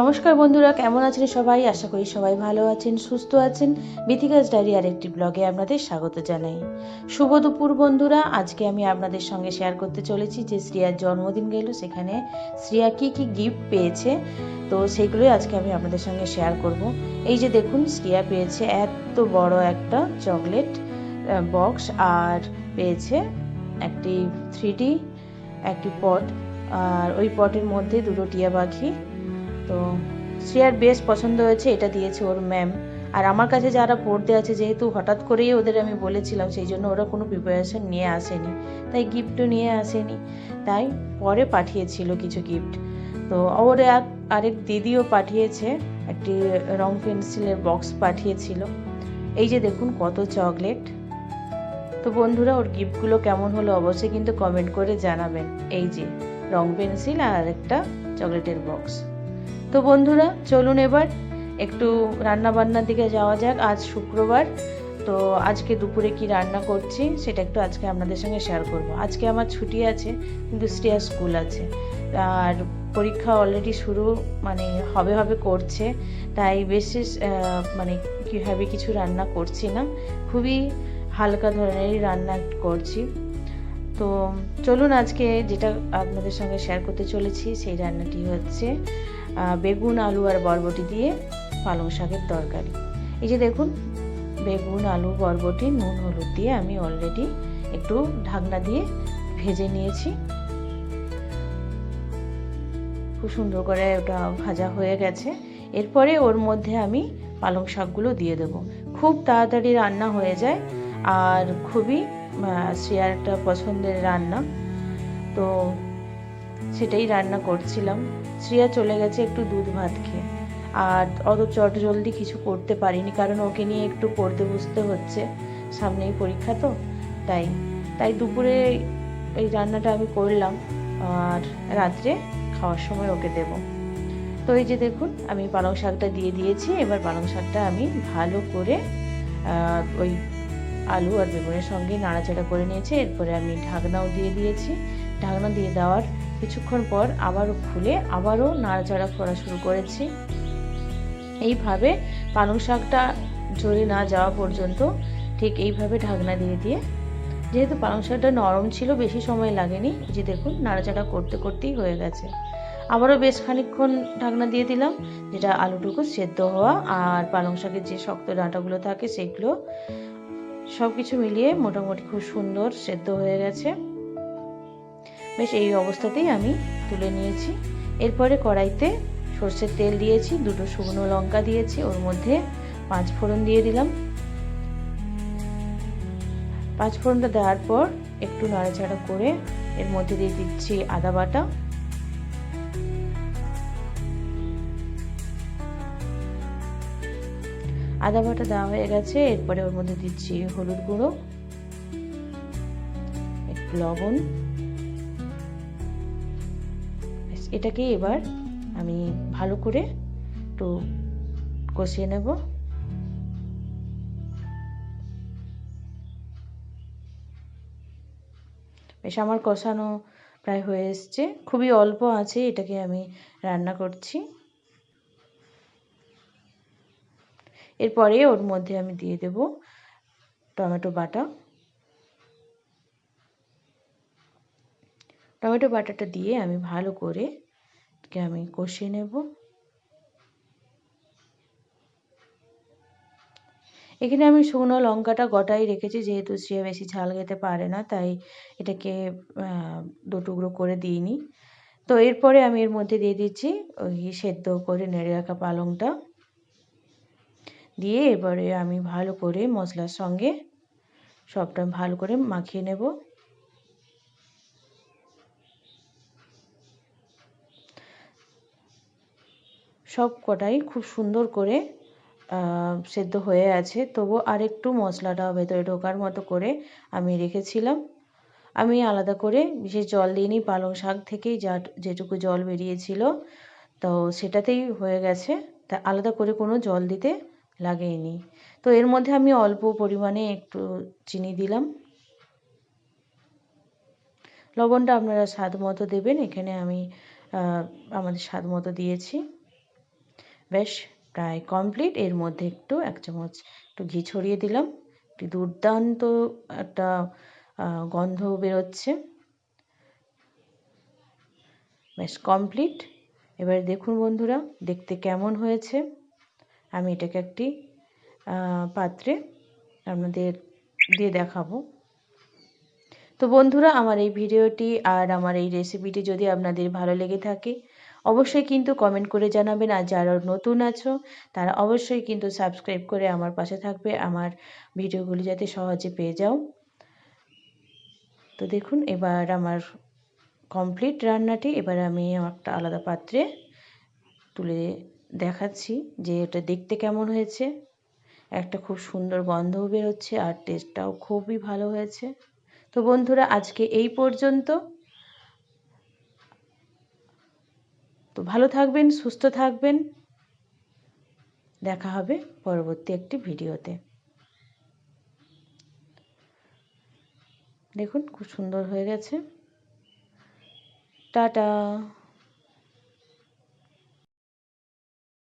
নমস্কার বন্ধুরা, কেমন আছেন সবাই? আশা করি সবাই ভালো আছেন, সুস্থ আছেন। বিথিকাস ডায়েরি আরেকটি ব্লগে আপনাদের স্বাগত জানাই। শুভ দুপুর বন্ধুরা, আজকে আমি আপনাদের সঙ্গে শেয়ার করতে চলেছি যে শ্রিয়ার জন্মদিন গেল, সেখানে শ্রিয়া কি কি গিফট পেয়েছে, তো সেগুলোই আজকে আমি আপনাদের সঙ্গে শেয়ার করব। এই যে দেখুন, শ্রিয়া পেয়েছে এত বড় একটা চকলেট বক্স আর পেয়েছে একটি থ্রি একটি পট আর ওই পটের মধ্যে দুটো টিয়া পাখি তো শ্রেয়ার বেশ পছন্দ হয়েছে, এটা দিয়েছে ওর ম্যাম আর আমার কাছে যারা পড়তে আছে, যেহেতু হঠাৎ করেই ওদের আমি বলেছিলাম, সেই জন্য ওরা কোনো প্রিপারেশন নিয়ে আসেনি। তাই গিফটও নিয়ে আসেনি। তাই পরে পাঠিয়েছিল কিছু গিফট তো ওর এক, আরেক দিদিও পাঠিয়েছে, একটি রং পেন্সিলের বক্স পাঠিয়েছিল। এই যে দেখুন কত চকলেট তো বন্ধুরা, ওর গিফটগুলো কেমন হলো অবশ্যই কিন্তু কমেন্ট করে জানাবেন। এই যে রং পেন্সিল আর একটা চকলেটের বক্স তো বন্ধুরা, চলুন এবার একটু রান্না বান্নার দিকে যাওয়া যাক আজ শুক্রবার। তো আজকে দুপুরে কি রান্না করছি সেটা একটু আজকে আপনাদের সঙ্গে শেয়ার করব। আজকে আমার ছুটি আছে, কিন্তু স্টিয়া স্কুল আছে। আর পরীক্ষা অলরেডি শুরু মানে হবে হবে করছে। তাই বেশি মানে কীভাবে কিছু রান্না করছি না, খুবই হালকা ধরনেরই রান্না করছি। তো চলুন আজকে যেটা আপনাদের সঙ্গে শেয়ার করতে চলেছি, সেই রান্নাটি হচ্ছে বেগুন, আলু আর বরবটি দিয়ে পালং শাকের তরকারি। এই যে দেখুন, বেগুন, আলু, বরবটি, নুন, হলুদ দিয়ে আমি অলরেডি একটু ঢাকনা দিয়ে ভেজে নিয়েছি। খুব সুন্দর করে ওটা ভাজা হয়ে গেছে। এরপরে ওর মধ্যে আমি পালং শাকগুলো দিয়ে দেবো। খুব তাড়াতাড়ি রান্না হয়ে যায় আর খুবই শ্রেয়ার একটা পছন্দের রান্না। তো সেটাই রান্না করছিলাম। শ্রিয়া চলে গেছে একটু দুধ ভাত খেয়ে। আর অত চট জলদি কিছু করতে পারিনি, কারণ ওকে নিয়ে একটু পড়তে বুঝতে হচ্ছে। সামনেই পরীক্ষা তো, তাই। তাই দুপুরে এই রান্নাটা আমি করলাম, আর রাত্রে খাওয়ার সময় ওকে দেব। তো এই যে দেখুন, আমি পালং শাকটা দিয়ে দিয়েছি। এবার পালং শাকটা আমি ভালো করে ওই আলু আর বেগুনের সঙ্গে নাড়াচাড়া করে নিয়েছি। এরপরে আমি ঢাকনাও দিয়ে দিয়েছি। ঢাকনা দিয়ে দেওয়ার কিছুক্ষণ পর আবারও খুলে আবারও নাড়াচাড়া করা শুরু করেছি। এইভাবে পালং শাকটা ঝরে না যাওয়া পর্যন্ত ঠিক এইভাবে ঢাকনা দিয়ে দিয়ে, যেহেতু পালং শাকটা নরম ছিল, বেশি সময় লাগেনি যে দেখুন নাড়াচাড়া করতে করতেই হয়ে গেছে। আবারও বেশ খানিক্ষণ ঢাকনা দিয়ে দিলাম, যেটা আলুটুকু সেদ্ধ হওয়া আর পালং শাকের যে শক্ত ডাঁটাগুলো থাকে সেগুলো সব কিছু মিলিয়ে মোটামুটি খুব সুন্দর সেদ্ধ হয়ে গেছে। বেশ এই অবস্থাতেই আমি তুলে নিয়েছি। এরপরে কড়াইতে সর্ষের তেল দিয়েছি, দুটো শুকনো লঙ্কা দিয়েছি, ওর মধ্যে পাঁচ ফোড়ন দিয়ে দিলাম। পাঁচ ফোড়নটা দেওয়ার পর একটু নাড়াচাড়া করে এর মধ্যে দিয়ে দিচ্ছি আদা বাটা। আদা বাটা দেওয়া হয়ে গেছে, এরপরে ওর মধ্যে দিচ্ছি হলুদ গুঁড়ো, একটু লবণ। এটাকে এবার আমি ভালো করে একটু কষিয়ে নেব। বেশ, আমার কষানো প্রায় হয়ে এসছে। খুবই অল্প আছে, এটাকে আমি রান্না করছি। এরপরে ওর মধ্যে আমি দিয়ে দেব টমেটো বাটা। টমেটো বাটাটা দিয়ে আমি ভালো করে আমি কষিয়ে নেব। এখানে আমি শুকনো লঙ্কাটা গোটাই রেখেছি, যেহেতু সে বেশি ঝাল খেতে পারে না, তাই এটাকে দু টুকরো করে দিইনি। তো এরপরে আমি এর মধ্যে দিয়ে দিচ্ছি ওই সেদ্ধ করে নেড়ে রাখা পালংটা। দিয়ে এবারে আমি ভালো করে মশলার সঙ্গে সবটা ভালো করে মাখিয়ে নেব। সব কটাই খুব সুন্দর করে সেদ্ধ হয়ে আছে। তবু আরেকটু মশলাটা ভেতরে ঢোকার মতো করে আমি রেখেছিলাম। আমি আলাদা করে বিশেষ জল দিইনি, পালং শাক থেকেই যা, যেটুকু জল বেরিয়েছিল, তো সেটাতেই হয়ে গেছে। তা আলাদা করে কোনো জল দিতে লাগেইনি। তো এর মধ্যে আমি অল্প পরিমাণে একটু চিনি দিলাম। লবণটা আপনারা স্বাদ মতো দেবেন, এখানে আমি আমাদের স্বাদ মতো দিয়েছি। বেশ, প্রায় কমপ্লিট এর মধ্যে একটু, এক চামচ একটু ঘি ছড়িয়ে দিলাম। একটি দুর্দান্ত একটা গন্ধ বেরোচ্ছে। ব্যাস কমপ্লিট এবার দেখুন বন্ধুরা, দেখতে কেমন হয়েছে। আমি এটাকে একটি পাত্রে আপনাদের দিয়ে দেখাবো। তো বন্ধুরা, আমার এই ভিডিওটি আর আমার এই রেসিপিটি যদি আপনাদের ভালো লেগে থাকে অবশ্যই কিন্তু কমেন্ট করে জানাবেন। আর যারা নতুন আছো, তারা অবশ্যই কিন্তু সাবস্ক্রাইব করে আমার পাশে থাকবে, আমার ভিডিওগুলি যাতে সহজে পেয়ে যাও। তো দেখুন, এবার আমার কমপ্লিট রান্নাটি, এবার আমি একটা আলাদা পাত্রে তুলে দেখাচ্ছি যে এটা দেখতে কেমন হয়েছে। একটা খুব সুন্দর গন্ধও বেরোচ্ছে আর টেস্টটাও খুবই ভালো হয়েছে। তো বন্ধুরা, আজকে এই পর্যন্ত। তো ভালো থাকবেন, সুস্থ থাকবেন। দেখা হবে পরবর্তী একটি ভিডিওতে। দেখুন, খুব সুন্দর হয়ে গেছে। টাটা!